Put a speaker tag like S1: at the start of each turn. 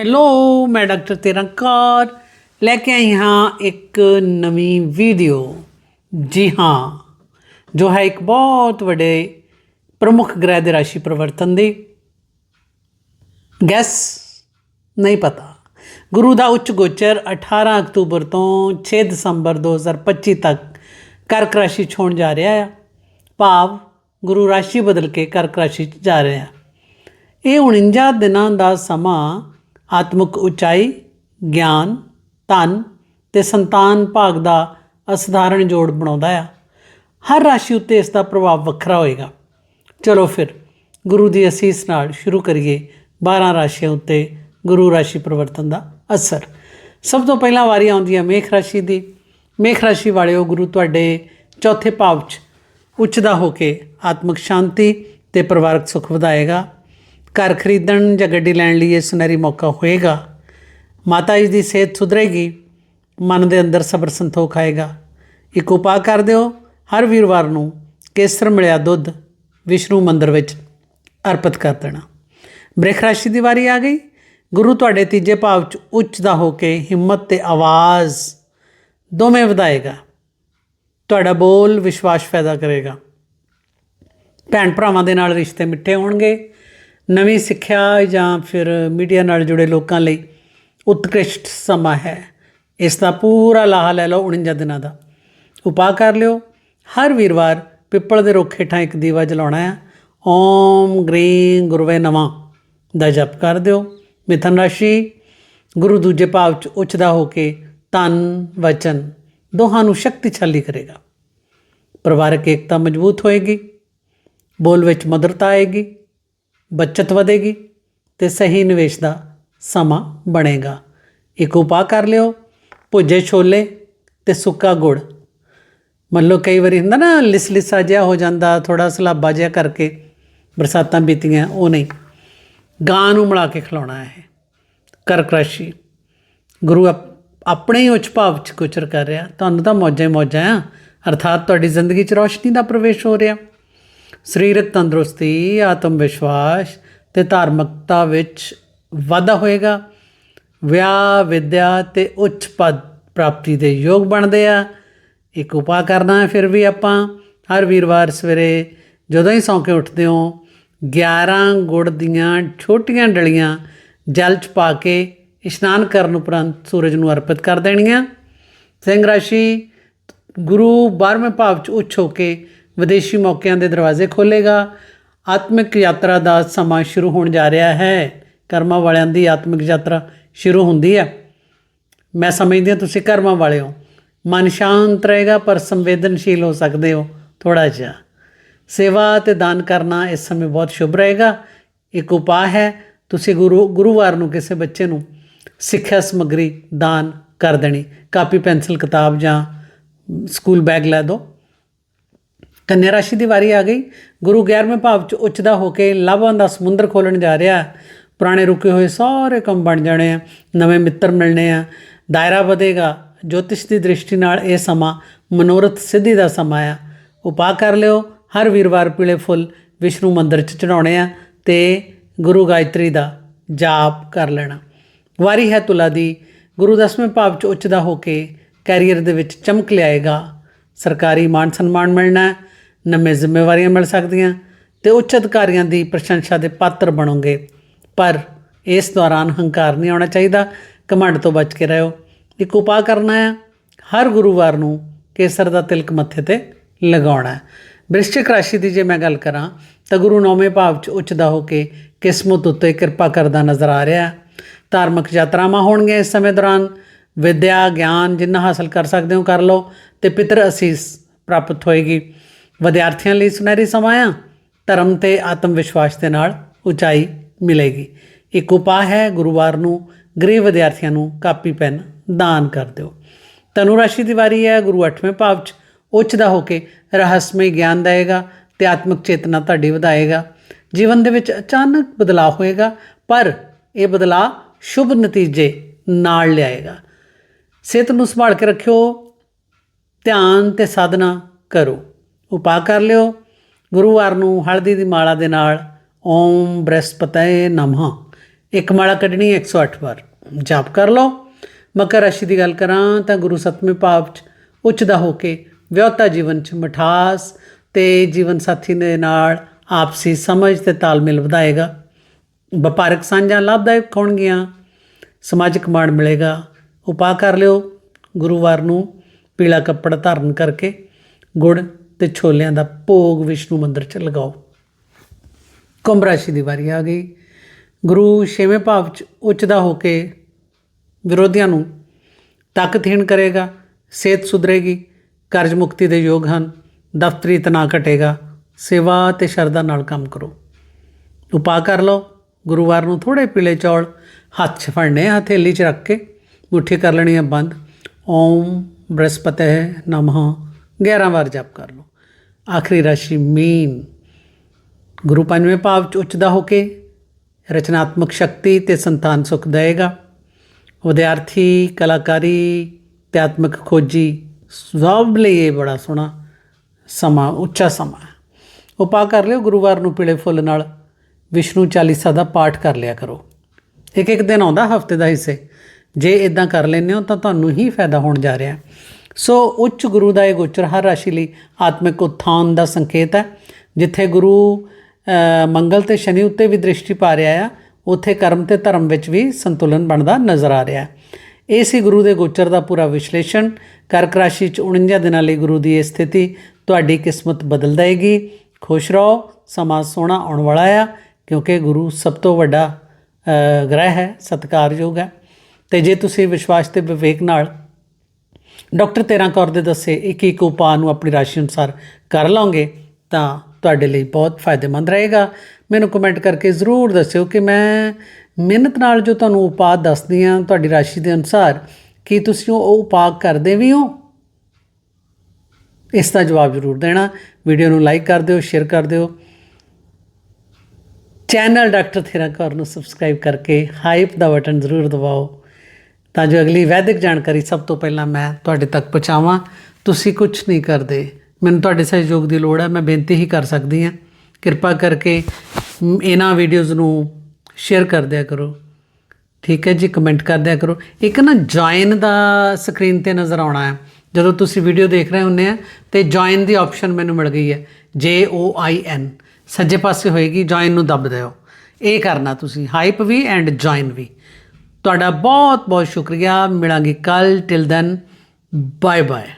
S1: Hello ਮੈਂ doctor ਤਿਰੰਕਾਰ ਲੈ ਕੇ ਆਈ ਹਾਂ ਇੱਕ ਨਵੀਂ ਵੀਡੀਓ। ਜੀ ਹਾਂ, ਜੋ ਹੈ ਇੱਕ ਬਹੁਤ ਵੱਡੇ ਪ੍ਰਮੁੱਖ ਗ੍ਰਹਿ ਦੇ ਰਾਸ਼ੀ ਪਰਿਵਰਤਨ ਦੀ। ਗੈਸ ਨਹੀਂ ਪਤਾ। ਗੁਰੂ ਦਾ ਉੱਚ ਗੋਚਰ 18 ਅਕਤੂਬਰ ਤੋਂ 6 ਦਸੰਬਰ 2025 ਤੱਕ ਕਰਕ ਰਾਸ਼ੀ ਛੋਣ ਜਾ ਰਿਹਾ ਹੈ ਭਾਵ ਗੁਰੂ ਰਾਸ਼ੀ ਬਦਲ ਕੇ ਕਰਕ ਰਾਸ਼ੀ 'ਚ ਜਾ ਰਿਹਾ। ਇਹ 49 ਦਿਨਾਂ ਦਾ ਸਮਾਂ ਆਤਮਿਕ ਉਚਾਈ, ਗਿਆਨ, ਧਨ ਤੇ ਸੰਤਾਨ ਭਾਗ ਦਾ ਅਸਧਾਰਨ ਜੋੜ ਬਣਾਉਂਦਾ ਆ। ਹਰ ਰਾਸ਼ੀ ਉੱਤੇ ਇਸ ਦਾ ਪ੍ਰਭਾਵ ਵੱਖਰਾ ਹੋਏਗਾ। ਚਲੋ ਫਿਰ, ਗੁਰੂ ਦੀ ਅਸੀਸ ਨਾਲ ਸ਼ੁਰੂ ਕਰੀਏ 12 ਰਾਸ਼ੀਆਂ ਉੱਤੇ ਗੁਰੂ ਰਾਸ਼ੀ ਪਰਿਵਰਤਨ ਦਾ ਅਸਰ। ਸਭ ਤੋਂ ਪਹਿਲਾਂ ਵਾਰੀ ਆਉਂਦੀ ਹੈ ਮੇਖ ਰਾਸ਼ੀ ਦੀ। ਮੇਖ ਰਾਸ਼ੀ ਵਾਲਿਓ ਗੁਰੂ ਤੁਹਾਡੇ ਚੌਥੇ ਭਾਵ 'ਚ ਉੱਚਦਾ ਹੋ ਕੇ ਆਤਮਿਕ ਸ਼ਾਂਤੀ ਤੇ ਪਰਿਵਾਰਕ ਸੁਖ ਵਧਾਏਗਾ। ਘਰ ਖਰੀਦਣ ਜਾਂ ਗੱਡੀ ਲੈਣ ਲਈ ਇਹ ਸੁਨਹਿਰੀ ਮੌਕਾ ਹੋਏਗਾ। ਮਾਤਾ ਜੀ ਦੀ ਸਿਹਤ ਸੁਧਰੇਗੀ, ਮਨ ਦੇ ਅੰਦਰ ਸਬਰ ਸੰਤੋਖ ਆਏਗਾ। ਇੱਕ ਉਪਾਅ ਕਰ ਦਿਓ, ਹਰ ਵੀਰਵਾਰ ਨੂੰ ਕੇਸਰ ਮਿਲਿਆ ਦੁੱਧ ਵਿਸ਼ਨੂੰ ਮੰਦਿਰ ਵਿੱਚ ਅਰਪਿਤ ਕਰ ਦੇਣਾ। ਬ੍ਰਿਖ ਰਾਸ਼ੀ ਦੀ ਵਾਰੀ ਆ ਗਈ। ਗੁਰੂ ਤੁਹਾਡੇ ਤੀਜੇ ਭਾਵ ਚ ਉੱਚ ਦਾ ਹੋ ਕੇ ਹਿੰਮਤ ਤੇ ਆਵਾਜ਼ ਦੋਵੇਂ ਵਧਾਏਗਾ। ਤੁਹਾਡਾ ਬੋਲ ਵਿਸ਼ਵਾਸ ਪੈਦਾ ਕਰੇਗਾ। ਭੈਣ ਭਰਾਵਾਂ ਦੇ ਨਾਲ ਰਿਸ਼ਤੇ ਮਿੱਠੇ ਹੋਣਗੇ। ਨਵੀਂ ਸਿੱਖਿਆ ਜਾਂ ਫਿਰ ਮੀਡੀਆ ਨਾਲ ਜੁੜੇ ਲੋਕਾਂ ਲਈ ਉਤਕ੍ਰਿਸ਼ਟ ਸਮਾਂ ਹੈ। ਇਸ ਦਾ ਪੂਰਾ ਲਾਹਾ ਲੈ ਲਓ 49 ਦਿਨਾਂ ਦਾ। ਉਪਾਅ ਕਰ ਲਿਓ। ਹਰ ਵੀਰਵਾਰ ਪਿੱਪਲ ਦੇ ਰੁੱਖ ਹੇਠਾਂ ਇੱਕ ਦੀਵਾ ਜਲਾਉਣਾ ਹੈ। ਓਮ ਗ੍ਰੀਂ ਗੁਰਵੇ ਨਮः ਦਾ ਜਪ ਕਰ ਦਿਓ। ਮਿਥਨ ਰਾਸ਼ੀ ਗੁਰੂ ਦੂਜੇ ਭਾਵ ਚ ਉੱਚਦਾ ਹੋ ਕੇ ਤਨ, ਵਚਨ ਦੋਹਾਂ ਨੂੰ ਸ਼ਕਤੀਸ਼ਾਲੀ ਕਰੇਗਾ। ਪਰਿਵਾਰਕ ਏਕਤਾ ਮਜ਼ਬੂਤ ਹੋਏਗੀ। ਬੋਲ ਵਿੱਚ ਮਧੁਰਤਾ ਆਏਗੀ। ਬੱਚਤ ਵਧੇਗੀ ਤੇ ਸਹੀ ਨਿਵੇਸ਼ ਦਾ ਸਮਾਂ ਬਣੇਗਾ। ਇੱਕ ਉਪਾਅ ਕਰ ਲਿਓ, ਭੁੱਜੇ ਛੋਲੇ ਤੇ ਸੁੱਕਾ ਗੁੜ। ਮੰਨ ਲਓ ਕਈ ਵਾਰੀ ਹੁੰਦਾ ਨਾ ਲਿਸ ਲਿਸਾ ਜਿਹਾ ਹੋ ਜਾਂਦਾ ਥੋੜਾ ਸਲਾਬਾ ਜਿਹਾ ਕਰਕੇ ਬਰਸਾਤਾਂ ਬੀਤੀਆਂ, ਉਹ ਨਹੀਂ। ਗਾਂ ਨੂੰ ਮਿਲਾ ਕੇ ਖਿਲਾਉਣਾ ਹੈ ਕਰਕ ਰਾਸ਼ੀ ਗੁਰੂ ਆਪ- ਆਪਣੇ ਹੀ ਉੱਚ ਭਾਵ ਚ ਕੁਚਰ ਕਰ ਰਿਹਾ। ਤੁਹਾਨੂੰ ਤਾਂ ਮੌਜਾਂ ਮੌਜਾਂ ਆ। ਅਰਥਾਤ ਤੁਹਾਡੀ ਜ਼ਿੰਦਗੀ ਚ ਰੋਸ਼ਨੀ ਦਾ ਪ੍ਰਵੇਸ਼ ਹੋ ਰਿਹਾ। ਸਰੀਰਕ ਤੰਦਰੁਸਤੀ, ਆਤਮ ਵਿਸ਼ਵਾਸ ਤੇ ਧਾਰਮਿਕਤਾ ਵਿੱਚ ਵਾਧਾ ਹੋਏਗਾ। ਵਿਆਹ, ਵਿਦਿਆ ਤੇ ਉੱਚ ਪਦ ਪ੍ਰਾਪਤੀ ਦੇ ਯੋਗ ਬਣਦੇ ਆ। ਇੱਕ ਉਪਾਅ ਕਰਨਾ ਹੈ ਫਿਰ ਵੀ ਆਪਾਂ। ਹਰ ਵੀਰਵਾਰ ਸਵੇਰੇ ਜਦੋਂ ਹੀ ਸੌਂ ਕੇ ਉੱਠਦੇ ਹੋ 11 ਗੁੜ ਦੀਆਂ ਛੋਟੀਆਂ ਡਲੀਆਂ ਜਲ ਚ ਪਾ ਕੇ ਇਸ਼ਨਾਨ ਕਰਨ ਉਪਰੰਤ ਸੂਰਜ ਨੂੰ ਅਰਪਿਤ ਕਰ ਦੇਣੀਆਂ। ਸਿੰਘ ਰਾਸ਼ੀ ਗੁਰੂ 12ਵੇਂ ਭਾਵ ਚ ਉੱਚ ਹੋ ਕੇ ਵਿਦੇਸ਼ੀ ਮੌਕਿਆਂ ਦੇ ਦਰਵਾਜ਼ੇ ਖੋਲੇਗਾ ਆਤਮਿਕ ਯਾਤਰਾ ਦਾ ਸਮਾਂ ਸ਼ੁਰੂ ਹੋਣ ਜਾ ਰਿਹਾ ਹੈ। ਕਰਮਾਂ ਵਾਲਿਆਂ ਦੀ ਆਤਮਿਕ ਯਾਤਰਾ ਸ਼ੁਰੂ ਹੁੰਦੀ ਹੈ। ਮੈਂ ਸਮਝਦੀ ਹਾਂ ਤੁਸੀਂ ਕਰਮਾਂ ਵਾਲੇ ਹੋ। ਮਨ ਸ਼ਾਂਤ ਰਹੇਗਾ ਪਰ ਸੰਵੇਦਨਸ਼ੀਲ ਹੋ ਸਕਦੇ ਹੋ ਥੋੜਾ ਜਿਹਾ। ਸੇਵਾ ਤੇ ਦਾਨ ਕਰਨਾ ਇਸ ਸਮੇਂ ਬਹੁਤ ਸ਼ੁਭ ਰਹੇਗਾ। ਇੱਕ ਉਪਾਅ ਹੈ, ਤੁਸੀਂ ਗੁਰੂ, ਗੁਰੂਵਾਰ ਨੂੰ ਕਿਸੇ ਬੱਚੇ ਨੂੰ ਸਿੱਖਿਆ ਸਮੱਗਰੀ ਦਾਨ ਕਰ ਦੇਣੀ। ਕਾਪੀ, ਪੈਨਸਲ, ਕਿਤਾਬ ਜਾਂ ਸਕੂਲ ਬੈਗ ਲੈ ਦਿਓ। ਕੰਨਿਆ ਰਾਸ਼ੀ ਦੀ ਵਾਰੀ ਆ ਗਈ। ਗੁਰੂ 11ਵੇਂ ਭਾਵ ਚ ਉੱਚਦਾ ਹੋ ਕੇ ਲਾਭਾਂ ਦਾ ਸਮੁੰਦਰ ਖੋਲਣ ਜਾ ਰਿਹਾ। ਪੁਰਾਣੇ ਰੁਕੇ ਹੋਏ ਸਾਰੇ ਕੰਮ ਬਣ ਜਾਣੇ ਆ, ਨਵੇਂ ਮਿੱਤਰ ਮਿਲਣੇ ਆ। ਦਾਇਰਾ ਵਧੇਗਾ। ਜੋਤਿਸ਼ ਦੀ ਦ੍ਰਿਸ਼ਟੀ ਨਾਲ ਇਹ ਸਮਾਂ ਮਨੋਰਥ ਸਿੱਧੀ ਦਾ ਸਮਾਂ ਆ। ਉਪਾਅ ਕਰ ਲਿਓ। ਹਰ ਵੀਰਵਾਰ ਪੀਲੇ ਫੁੱਲ ਵਿਸ਼ਨੂੰ ਮੰਦਿਰ ਚ ਚੜਾਉਣੇ ਆ ਤੇ ਗੁਰੂ ਗਾਇਤਰੀ ਦਾ ਜਾਪ ਕਰ ਲੈਣਾ। ਵਾਰੀ ਹੈ ਤੁਲਾ ਦੀ। ਗੁਰੂ ਦਸਵੇਂ ਭਾਵ ਚ ਉੱਚਦਾ ਹੋ ਕੇ ਕੈਰੀਅਰ ਦੇ ਵਿੱਚ ਚਮਕ ਲਿਆਏਗਾ। ਸਰਕਾਰੀ ਮਾਣ ਸਨਮਾਨ ਮਿਲਣਾ। ਨਵੇਂ ਜ਼ਿੰਮੇਵਾਰੀਆਂ ਮਿਲ ਸਕਦੀਆਂ ਤੇ ਉੱਚ ਅਧਿਕਾਰੀਆਂ ਦੀ ਪ੍ਰਸ਼ੰਸਾ ਦੇ ਪਾਤਰ ਬਣੋਗੇ। ਪਰ ਇਸ ਦੌਰਾਨ ਹੰਕਾਰ ਨਹੀਂ ਆਉਣਾ ਚਾਹੀਦਾ। ਘਮੰਡ ਤੋਂ ਬਚ ਕੇ ਰਹੋ। ਇੱਕ ਉਪਾਅ ਕਰਨਾ ਹੈ। ਹਰ ਗੁਰੂਵਾਰ ਨੂੰ ਕੇਸਰ ਦਾ ਤਿਲਕ ਮੱਥੇ ਤੇ ਲਗਾਉਣਾ ਹੈ। ਬ੍ਰਿਸ਼ਚਿਕ ਰਾਸ਼ੀ ਦੀ ਜੇ ਮੈਂ ਗੱਲ ਕਰਾਂ, ਤਾਂ ਗੁਰੂ ਨੌਵੇਂ ਭਾਵ ਚ ਉੱਚਦਾ ਹੋ ਕੇ ਕਿਸਮਤ ਉੱਤੇ ਕਿਰਪਾ ਕਰਦਾ ਨਜ਼ਰ ਆ ਰਿਹਾ ਹੈ। ਧਾਰਮਿਕ ਯਾਤਰਾਵਾਂ ਹੋਣਗੀਆਂ ਇਸ ਸਮੇਂ ਦੌਰਾਨ। ਵਿਦਿਆ, ਗਿਆਨ ਜਿੰਨਾ ਹਾਸਲ ਕਰ ਸਕਦੇ ਹੋ ਕਰ ਲਓ ਤੇ ਪਿਤਰ ਅਸੀਸ ਪ੍ਰਾਪਤ ਹੋਏਗੀ। ਵਿਦਿਆਰਥੀਆਂ ਲਈ ਸੁਨਹਿਰੀ ਸਮਾਂ ਧਰਮ ਤੇ ਆਤਮ ਵਿਸ਼ਵਾਸ ਦੇ ਨਾਲ ਉਚਾਈ ਮਿਲੇਗੀ। ਇੱਕ ਉਪਾਅ ਹੈ, ਗੁਰੂਵਾਰ ਨੂੰ ਗਰੀਬ ਵਿਦਿਆਰਥੀਆਂ ਨੂੰ ਕਾਪੀ, ਪੈਨ ਦਾਨ ਕਰ ਦਿਓ। ਤਨੂ ਰਾਸ਼ੀ ਦੀ ਵਾਰੀ ਹੈ, ਗੁਰੂ 8ਵੇਂ ਭਾਵ ਚ ਉੱਚ ਦਾ ਹੋ ਕੇ ਰਹੱਸਮਈ ਗਿਆਨ ਦੇਵੇਗਾ, ਤੇ ਆਤਮਿਕ ਚੇਤਨਾ ਤੁਹਾਡੀ ਵਧਾਏਗਾ। ਜੀਵਨ ਦੇ ਵਿੱਚ ਅਚਾਨਕ ਬਦਲਾਅ ਹੋਏਗਾ, ਪਰ ਇਹ ਬਦਲਾਅ ਸ਼ੁਭ ਨਤੀਜੇ ਨਾਲ ਲਿਆਏਗਾ। ਸਿਹਤ ਨੂੰ ਸੰਭਾਲ ਕੇ ਰੱਖਿਓ, ਧਿਆਨ ਤੇ ਸਾਧਨਾ ਕਰੋ। ਉਪਾਅ ਕਰ ਲਿਓ। ਗੁਰੂਵਾਰ ਨੂੰ ਹਲਦੀ ਦੀ ਮਾਲਾ ਦੇ ਨਾਲ ਓਮ ਬ੍ਰਹਸਪਤਏ ਨਮः। ਇੱਕ ਮਾਲਾ ਕੱਢਣੀ 108 ਵਾਰ। ਜਾਪ ਕਰ ਲਓ। ਮਕਰ ਰਾਸ਼ੀ ਦੀ ਗੱਲ ਕਰਾਂ ਤਾਂ ਗੁਰੂ ਸਤਵੇਂ ਭਾਵ 'ਚ ਉੱਚ ਦਾ ਹੋ ਕੇ ਵਿਆਹਤਾ ਜੀਵਨ 'ਚ ਮਠਾਸ ਤੇ ਜੀਵਨ ਸਾਥੀ ਦੇ ਨਾਲ ਆਪਸੀ ਸਮਝ ਤੇ ਤਾਲਮੇਲ ਵਧਾਏਗਾ। ਵਪਾਰਕ ਸਾਂਝਾਂ ਲਾਭਦਾਇਕ ਹੋਣਗੀਆਂ। ਸਮਾਜਿਕ ਮਾਣ ਮਿਲੇਗਾ। ਉਪਾਅ ਕਰ ਲਿਓ। ਗੁਰੂਵਾਰ ਨੂੰ ਪੀਲਾ ਕੱਪੜਾ ਧਾਰਨ ਕਰਕੇ ਗੁੜ ਤੇ ਛੋਲਿਆਂ ਦਾ ਭੋਗ ਵਿਸ਼ਨੂੰ ਮੰਦਿਰ 'ਚ ਲਗਾਓ। ਕੁੰਭ ਰਾਸ਼ੀ ਦੀ ਵਾਰੀ ਆ ਗਈ। ਗੁਰੂ ਛੇਵੇਂ ਭਾਵ 'ਚ ਉੱਚਦਾ ਹੋ ਕੇ ਵਿਰੋਧੀਆਂ ਨੂੰ ਤਾਕਤਹੀਣ ਕਰੇਗਾ ਸਿਹਤ ਸੁਧਰੇਗੀ ਕਰਜ਼ ਮੁਕਤੀ ਦੇ ਯੋਗ ਹਨ ਦਫ਼ਤਰੀ ਤਣਾਅ ਘਟੇਗਾ ਸੇਵਾ ਤੇ ਸ਼ਰਧਾ ਨਾਲ ਕੰਮ ਕਰੋ। ਉਪਾਅ ਕਰ ਲਓ। ਗੁਰੂਵਾਰ ਨੂੰ ਥੋੜੇ ਪੀਲੇ ਚੌਲ ਹੱਥ 'ਚ ਫੜਨੇ ਆ, ਹਥੇਲੀ 'ਚ ਰੱਖ ਕੇ ਮੁੱਠੀ ਕਰ ਲੈਣੀ ਹੈ ਬੰਦ। ਓਮ ਬ੍ਰਹਸਪਤਿ ਨਮਹ 11 ਵਾਰ ਜਪ ਕਰ ਲਓ। ਆਖਰੀ ਰਾਸ਼ੀ ਮੀਨ। ਗੁਰੂ ਪੰਜਵੇਂ ਭਾਵ ਚ ਉੱਚਦਾ ਹੋ ਕੇ ਰਚਨਾਤਮਕ ਸ਼ਕਤੀ ਤੇ ਸੰਤਾਨ ਸੁਖ ਦੇਵੇਗਾ। ਵਿਦਿਆਰਥੀ, ਕਲਾਕਾਰੀ ਤੇ ਆਤਮਿਕ ਖੋਜੀ, ਸਭ ਲਈ ਇਹ ਬੜਾ ਸੋਹਣਾ ਸਮਾਂ, ਉੱਚਾ ਸਮਾਂ ਹੈ। ਉਪਾਅ ਕਰ ਲਿਓ, ਗੁਰੂਵਾਰ ਨੂੰ ਪੀਲੇ ਫੁੱਲ ਨਾਲ ਵਿਸ਼ਨੂੰ ਚਾਲੀਸਾ ਦਾ ਪਾਠ ਕਰ ਲਿਆ ਕਰੋ। ਇੱਕ ਇੱਕ ਦਿਨ ਆਉਂਦਾ ਹਫ਼ਤੇ ਦਾ ਹਿੱਸੇ। ਜੇ ਇਦਾਂ ਕਰ ਲੈਂਦੇ ਹੋ ਤਾਂ ਤੁਹਾਨੂੰ ਹੀ ਫਾਇਦਾ ਹੋਣ ਜਾ ਰਿਹਾ। ਸੋ ਉੱਚ ਗੁਰੂ ਦਾ ਇਹ ਗੋਚਰ ਹਰ ਰਾਸ਼ੀ ਲਈ ਆਤਮਿਕ ਉત્ਥਾਨ ਦਾ ਸੰਕੇਤ ਹੈ। ਜਿੱਥੇ ਗੁਰੂ ਮੰਗਲ ਤੇ ਸ਼ਨੀ ਉੱਤੇ ਵੀ ਦ੍ਰਿਸ਼ਟੀ ਪਾ ਰਿਹਾ ਆ, ਉੱਥੇ ਕਰਮ ਤੇ ਧਰਮ ਵਿੱਚ ਵੀ ਸੰਤੁਲਨ ਬਣਦਾ ਨਜ਼ਰ ਆ ਰਿਹਾ ਹੈ। ਇਹ ਸੀ ਗੁਰੂ ਦੇ ਗੋਚਰ ਦਾ ਪੂਰਾ ਵਿਸ਼ਲੇਸ਼ਣ। ਕਰਕ ਰਾਸ਼ੀ ਚ 49 ਦਿਨਾਂ ਲਈ ਗੁਰੂ ਦੀ ਇਹ ਸਥਿਤੀ ਤੁਹਾਡੀ ਕਿਸਮਤ ਬਦਲ ਦੇਗੀ ਖੁਸ਼ ਰਹੋ, ਸਮਾਂ ਸੋਹਣਾ ਆਉਣ ਵਾਲਾ ਆ, ਕਿਉਂਕਿ ਗੁਰੂ ਸਭ ਤੋਂ ਵੱਡਾ ਗ੍ਰਹਿ ਹੈ, ਸਤਿਕਾਰਯੋਗ ਹੈ। ਤੇ ਜੇ ਤੁਸੀਂ ਵਿਸ਼ਵਾਸ ਤੇ ਵਿਵੇਕ ਨਾਲ ਡਾਕਟਰ ਤੇਰਾ ਕੌਰ ਦੇ ਦੱਸੇ ਇੱਕ ਇੱਕ ਉਪਾਅ ਨੂੰ ਆਪਣੀ ਰਾਸ਼ੀ ਅਨੁਸਾਰ ਕਰ ਲਓਗੇ ਤਾਂ ਤੁਹਾਡੇ ਲਈ ਬਹੁਤ ਫਾਇਦੇਮੰਦ ਰਹੇਗਾ। ਮੈਨੂੰ ਕਮੈਂਟ ਕਰਕੇ ਜ਼ਰੂਰ ਦੱਸਿਓ ਕਿ ਮੈਂ ਮਿਹਨਤ ਨਾਲ ਜੋ ਤੁਹਾਨੂੰ ਉਪਾਅ ਦੱਸਦੀ ਹਾਂ, ਤੁਹਾਡੀ ਰਾਸ਼ੀ ਦੇ ਅਨੁਸਾਰ ਕੀ ਤੁਸੀਂ ਉਹ ਉਪਾਅ ਕਰਦੇ ਵੀ ਹੋ? ਇਸ ਦਾ ਜਵਾਬ ਜ਼ਰੂਰ ਦੇਣਾ। ਵੀਡੀਓ ਨੂੰ ਲਾਈਕ ਕਰ ਦਿਓ ਸ਼ੇਅਰ ਕਰ ਦਿਓ। ਚੈਨਲ ਡਾਕਟਰ ਥੇਰਾ ਕੌਰ ਨੂੰ ਸਬਸਕ੍ਰਾਈਬ ਕਰਕੇ ਹਾਈਪ ਦਾ ਬਟਨ ਜ਼ਰੂਰ ਦਬਾਓ। ਤਾਂ ਜੋ ਅਗਲੀ ਵੈਦਿਕ ਜਾਣਕਾਰੀ ਸਭ ਤੋਂ ਪਹਿਲਾਂ ਮੈਂ ਤੁਹਾਡੇ ਤੱਕ ਪਹੁੰਚਾਵਾਂ। ਤੁਸੀਂ ਕੁਝ ਨਹੀਂ ਕਰਦੇ। ਮੈਨੂੰ ਤੁਹਾਡੇ ਸਹਿਯੋਗ ਦੀ ਲੋੜ ਹੈ, ਮੈਂ ਬੇਨਤੀ ਹੀ ਕਰ ਸਕਦੀ ਹਾਂ। ਕਿਰਪਾ ਕਰਕੇ ਇਹਨਾਂ ਵੀਡੀਓਜ਼ ਨੂੰ ਸ਼ੇਅਰ ਕਰ ਦਿਆ ਕਰੋ। ਠੀਕ ਹੈ ਜੀ? ਕਮੈਂਟ ਕਰ ਦਿਆ ਕਰੋ। ਇੱਕ ਨਾ ਜੁਆਇਨ ਦਾ ਸਕਰੀਨ ਤੇ ਨਜ਼ਰ ਆਉਣਾ ਹੈ। ਜਦੋਂ ਤੁਸੀਂ ਵੀਡੀਓ ਦੇਖ ਰਹੇ ਹੁੰਦੇ ਆ, ਤੇ ਜੁਆਇਨ ਦੀ ਆਪਸ਼ਨ ਮੈਨੂੰ ਮਿਲ ਗਈ ਹੈ। J O I N ਸੱਜੇ ਪਾਸੇ ਹੋਏਗੀ ਜੁਆਇਨ ਨੂੰ ਦੱਬ ਦਿਓ। ਇਹ ਕਰਨਾ ਤੁਸੀਂ। ਹਾਈਪ ਵੀ ਐਂਡ ਜੁਆਇਨ ਵੀ। ਤੁਹਾਡਾ ਬਹੁਤ ਬਹੁਤ ਸ਼ੁਕਰੀਆ। ਮਿਲਾਂਗੇ ਕੱਲ ਟਿਲ ਦੈਨ ਬਾਏ ਬਾਏ